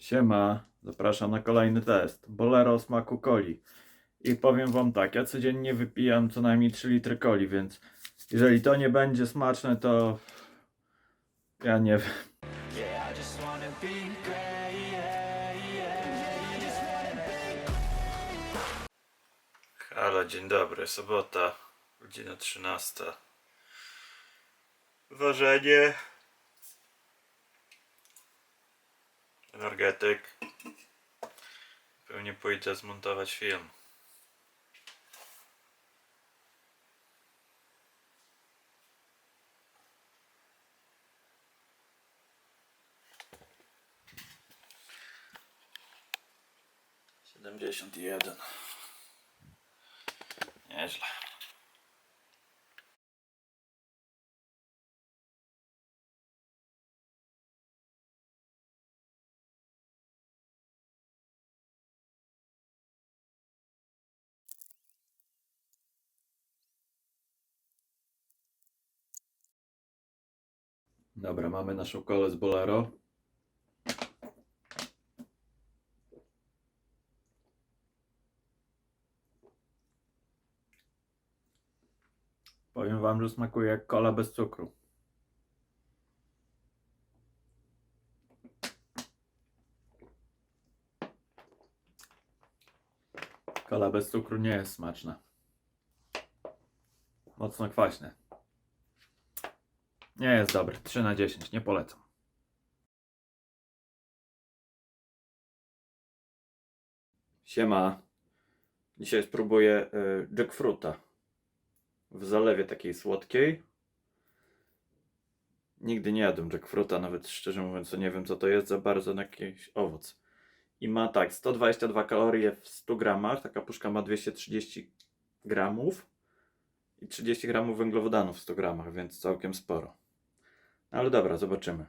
Siema, zapraszam na kolejny test. Bolero o smaku coli. I powiem wam tak, ja codziennie wypijam co najmniej 3 litry coli, więc jeżeli to nie będzie smaczne, to ja nie wiem. Halo, dzień dobry, sobota, godzina 13. Ważenie. Energetyk. Pewnie pójdę zmontować film. Siedemdziesiąt jeden. Nieźle. Dobra, mamy naszą kolę z Bolero. Powiem wam, że smakuje jak kola bez cukru. Kola bez cukru nie jest smaczna. Mocno kwaśne. Nie jest dobry. 3 na 10. Nie polecam. Siema. Dzisiaj spróbuję y, jackfruta w zalewie takiej słodkiej. Nigdy nie jadłem jackfruta, nawet szczerze mówiąc, nie wiem co to jest za bardzo na jakiś owoc. I ma tak, 122 kalorie w 100 gramach, taka puszka ma 230 gramów i 30 gramów węglowodanów w 100 gramach, więc całkiem sporo. Ale dobra, zobaczymy.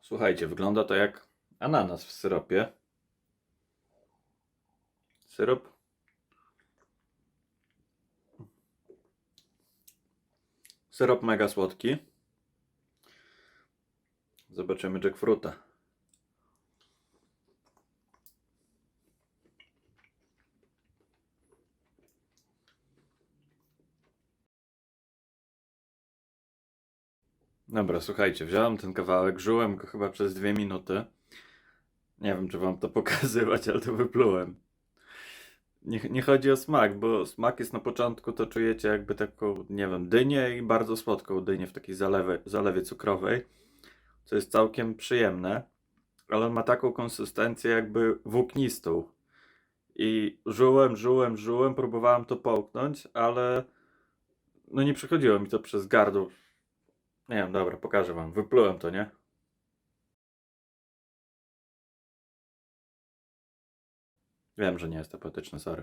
Słuchajcie, wygląda to jak ananas w syropie. Syrop Syrop mega słodki. Zobaczymy jackfruta. Dobra, słuchajcie, wziąłem ten kawałek, żułem go chyba przez dwie minuty. Nie wiem, czy wam to pokazywać, ale to wyplułem. Nie, nie chodzi o smak, bo smak jest na początku, to czujecie jakby taką, nie wiem, dynię i bardzo słodką dynię w takiej zalewie, zalewie cukrowej, co jest całkiem przyjemne, ale on ma taką konsystencję jakby włóknistą. I żułem, żułem, żułem, próbowałem to połknąć, ale no nie przechodziło mi to przez gardło. Nie wiem, dobra, pokażę wam. Wyplułem to, nie? Wiem, że nie jest apetyczne, sorry.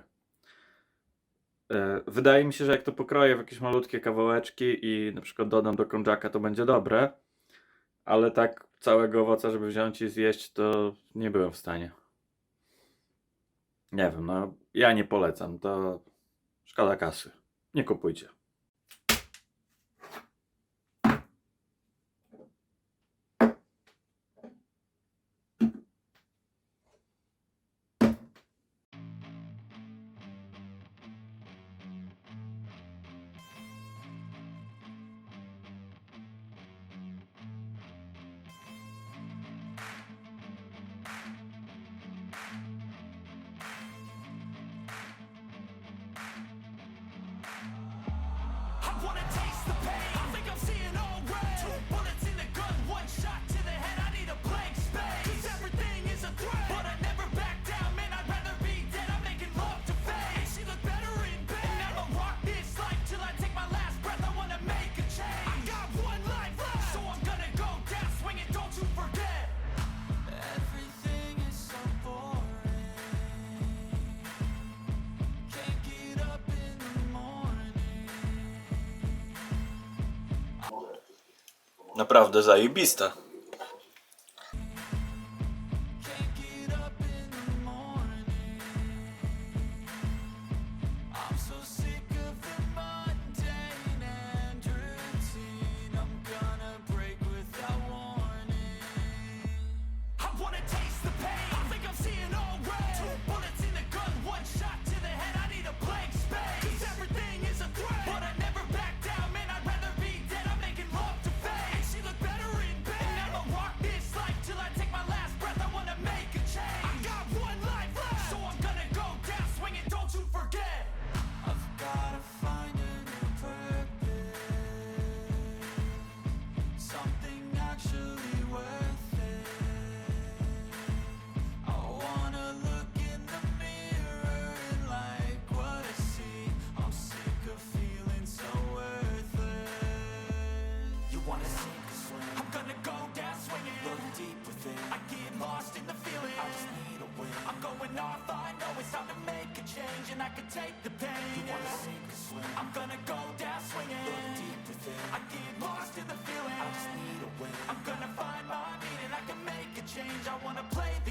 E, Wydaje mi się, że jak to pokroję w jakieś malutkie kawałeczki i na przykład dodam do konżaka, to będzie dobre. Ale tak całego owoca, żeby wziąć i zjeść, to nie byłem w stanie. Nie wiem, no ja nie polecam, to szkoda kasy. Nie kupujcie. Naprawdę zajebista. Going off, I know it's time to make a change, and I can take the pain. You wanna sink or swim? I'm gonna go down swinging. Look deep within. I get lost in the feeling. I just need a win. I'm gonna find my meaning. I can make a change. I wanna play the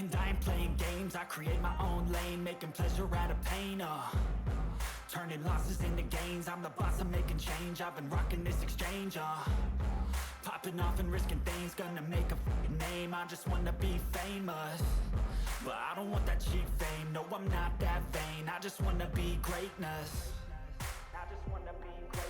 And I ain't playing games, I create my own lane, making pleasure out of pain, uh. Turning losses into gains, I'm the boss, I'm making change. I've been rocking this exchange, uh. Popping off and risking things, gonna make a name. I just wanna be famous. But I don't want that cheap fame, no, I'm not that vain. I just wanna be greatness. I just wanna be greatness.